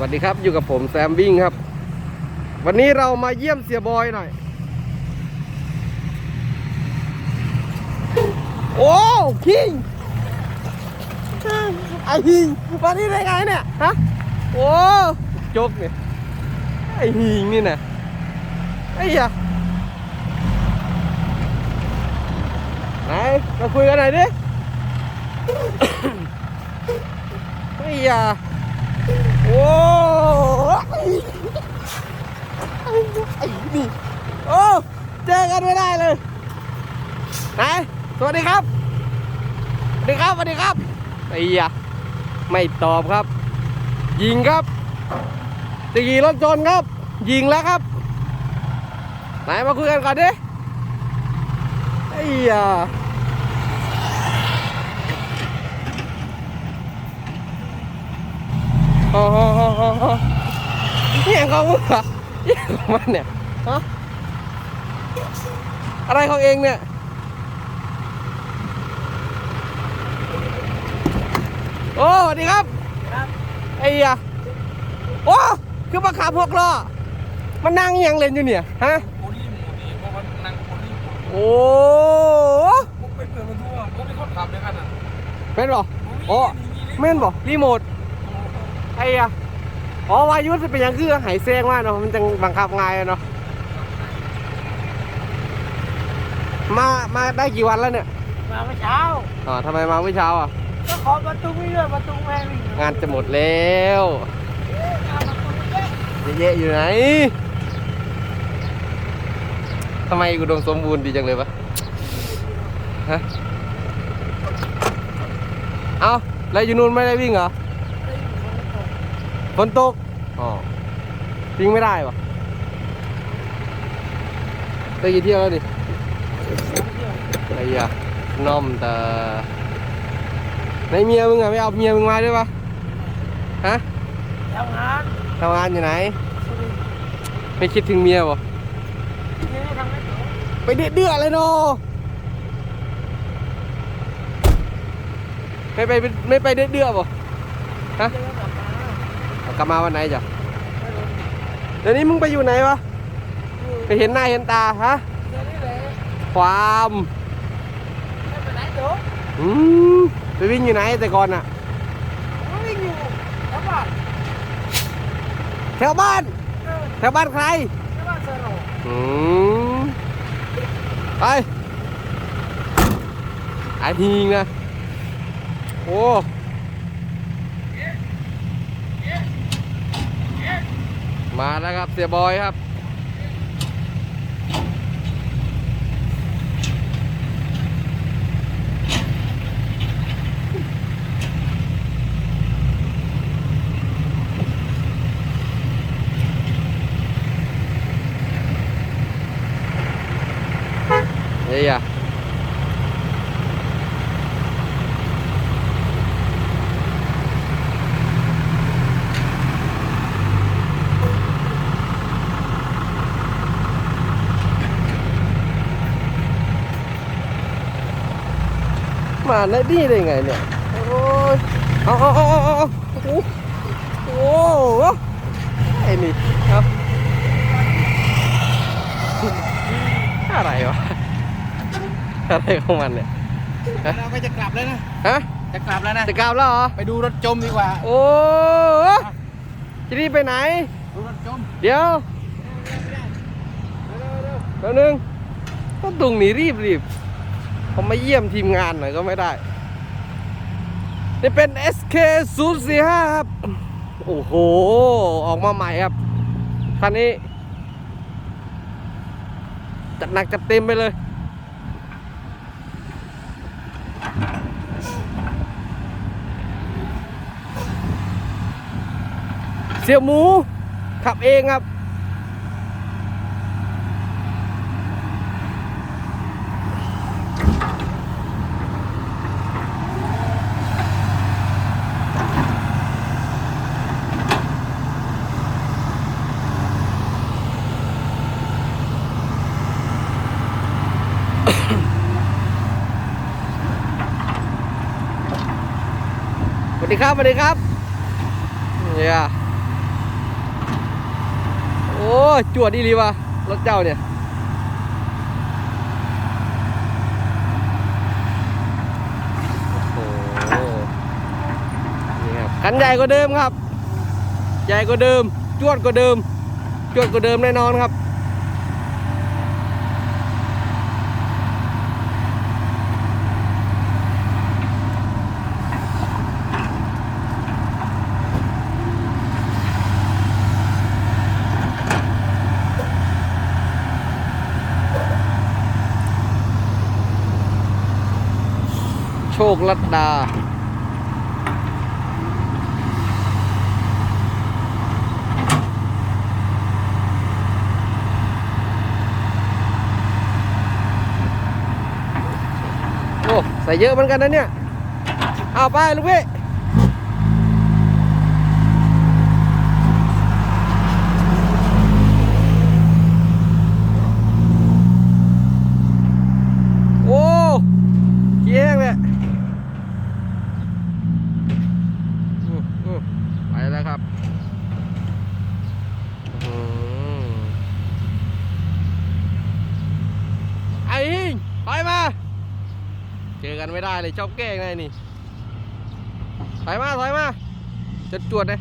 วัสดีครับอยู่กับผมแซมวิ่งครับ วันนี้เรามาเยี่ยมเสียบอยหน่อย โอ้คิงไอหิงมานี่ได้ไงเนี่ยฮะโอ้จกเนี่ยไอหิงนี่นะไอ้ยะไหนมาคุยกันหน่อยดิไอ้ยะ โอ้ไอ้ไอ้นี่โอ้เจอกันไม่ได้เลยไหนสวัสดีครับ สวัสดีครับสวัสดีครับไอ้ยะไม่ตอบครับ ยิงครับตะกี้รถจนครับ ยิงแล้วครับไหนมาคุยกันก่อนดิไอ้ยะ โอ้โหโอ้โหโอ้โหเนี่ยของมึงเหรอเนี่ยของมันเนี่ยฮะอะไรของเองเนี่ยโอ้สวัสดีครับครับไอ้ยะโอ้คือมาขับพวกล้อมันนั่งอิหยังเล่นอยู่เนี่ยฮะโอ้นี่หมูนี่เพราะว่านั่งคนนี่โอ้ผมไปเปิดประตูอะผมเป็นคนขับด้วยกันอะแม่นบ่โอ้แม่นบ่รีโมท ไอ้ยะอ๋อวายุจะเป็นหยังคือหายแซงว่าเนาะมันจังบังคับง่ายอะเนาะมามาได้กี่วันแล้วเนี่ยมาเมื่อเช้าอ๋อทำไมมาเมื่อเช้าอะก็ขอประตูไม่เลื่อนประตูแม่วิ่งงานจะหมดแล้วงานประตูไม่เลื่อนเยอะๆอยู่ไหนทำไมอุดมสมบูรณ์ดีจังเลยวะฮะเอาแล้วอยู่นู่นไม่ได้วิ่งเหรอ ฝนตก อ๋อวิ่งไม่ได้ปะได้กี่เที่ยวแล้วดิไอ้ยะน้อมแต่ในเมียมึงอะไม่เอาเมียมึงมาด้วยปะฮะทำงานทำงานอยู่ไหน ไม่คิดถึงเมียปะนี่ทำไม่ถูกไปเดือดเดือดเลยเนาะไม่ไปไม่ไปเดือดเดือดปะฮะเจอ กลับมาเอากลับมาวันไหนจ้ะไม่รู้เดี๋ยวนี้มึงไปอยู่ไหนวะไปเห็นหน้าเห็นตาฮะเดี๋ยวนี้เลยความไม่ไปไหนเดี๋ยวอืมไปวิ่งอยู่ไหนแต่ก่อนอะผมวิ่งอยู่แล้วก็แถวบ้านเออแถวบ้านใครแล้วก็เซโร่อืมไปไอ้ทีงนะโอ้ มาแล้วครับเสียบอยครับ มาในนี่ได้ไงเนี่ย โอ้ยเอาเอาเอาเอาเอาโอ้โหโอ้โหไอ้นี่เอาอะไรวะอะไรของมันเนี่ย เราก็จะกลับแล้วนะ ฮะ จะกลับแล้วนะ จะกลับแล้วเหรอ ไปดูรถจมดีกว่า โอ้จะรีบไปไหน ดูรถจม เดี๋ยวแป๊บนึงต้องตุงหนีรีบรีบ ผมมาเยี่ยมทีมงานหน่อยก็ไม่ได้ นี่เป็น SK 0 4 5ครับ โอ้โห ออกมาใหม่ครับ คันนี้ จัดหนักจัดเต็มไปเลยเสี่ยวหมูขับเองครับ ครับสวัสดีครับเนี่ยโอ้จวดดีรีวะรถเจ้าเนี่ยโอ้โหนี่คันใหญ่กว่าเดิมครับ ใหญ่กว่าเดิม จวดกว่าเดิม จวดกว่าเดิมแน่นอนครับ คลัดดา โอ้ ใส่เยอะเหมือนกันนะเนี่ย เอาไปลูกพี่ โอ้เกี้ยงเลยอืมอืมไปแล้ว ครับอไอ้หิงไปมา เจอกันไม่ได้เลยชอบแกล้งไงนี่ถอยมาถอยมาจะจวดเลย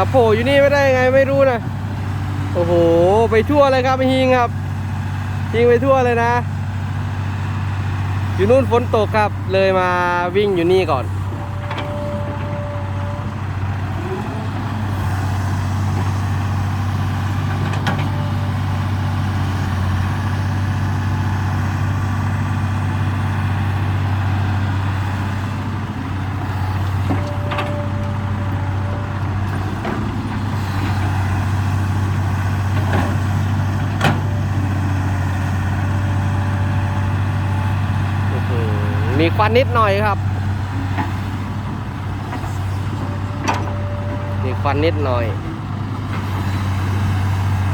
มาโผล่อยู่นี่ไม่ได้ยังไงไม่รู้นะโอ้โหไปทั่วเลยครับฮิงครับฮิงไปทั่วเลยนะ อยู่นู่นฝนตกครับเลยมาวิ่งอยู่นี่ก่อน อื้อหือมีควั นนิดหน่อยครับมีควันนิดหน่อย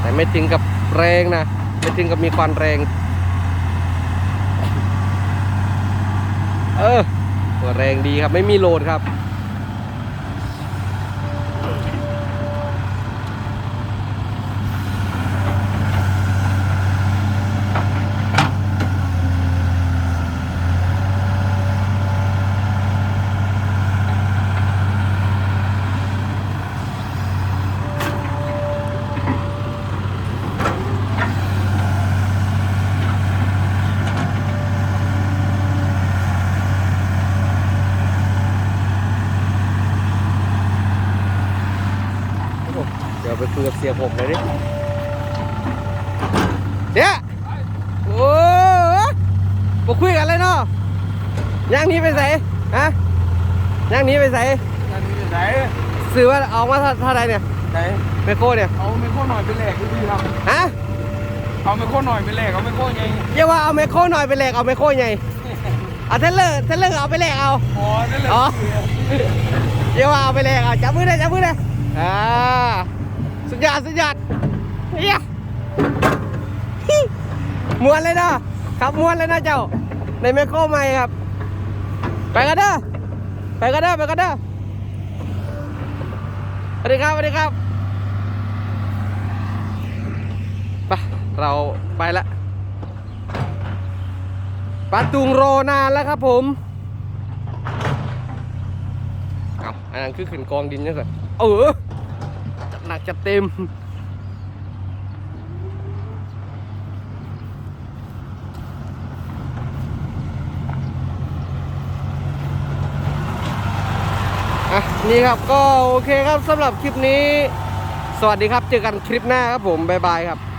แต่ไม่ถึงกับแรงนะ ไม่ถึงกับมีควันแรง เออตัวแรงดีครับ ไม่มีโหลดครับ คุยกับเสียผมเลยดิเดี๋ยวโอ้มาคุยกันเลยเนาะย่างหนี้ไปใส่ฮะย่างหนี้ไปใส่นั่นนี่ไหนซื้อว่าเอามาเท่าเท่าไหรเนี่ยไหนไมโครเนี่ยเอาไมโครหน่อยไปแหลกดีครับฮะเอาไมโครหน่อยไปแหลกเอาไมโครไงอย่าว่าเอาไมโครหน่อยไปแหลกเอาไมโครไงเอาเทเลอร์เทเลอร์เอาไปแหลกเอาอ๋อนั่นแหละอ๋ออย่าว่าเอาไปแหลกเอาจับมือเลยจับมือเลยอ่า สุดยอดสุดยอดเฮียม้วนเลยเนาะขับม้วนเลยนะเจ้า ในไมโครใหม่ครับ ไปกันเด้อไปกันเด้อไปกันเด้อสวัสดีครับสวัสดีครับไปเราไปละปาตุงโรนานแล้วครับผมเอาอันนั้นคือขึ้นกองดินนี่สิเออ นักจัดเต็ม อะ นี่ครับก็โอเคครับสำหรับคลิปนี้ สวัสดีครับ เจอกันคลิปหน้าครับผม บ๊ายบายครับ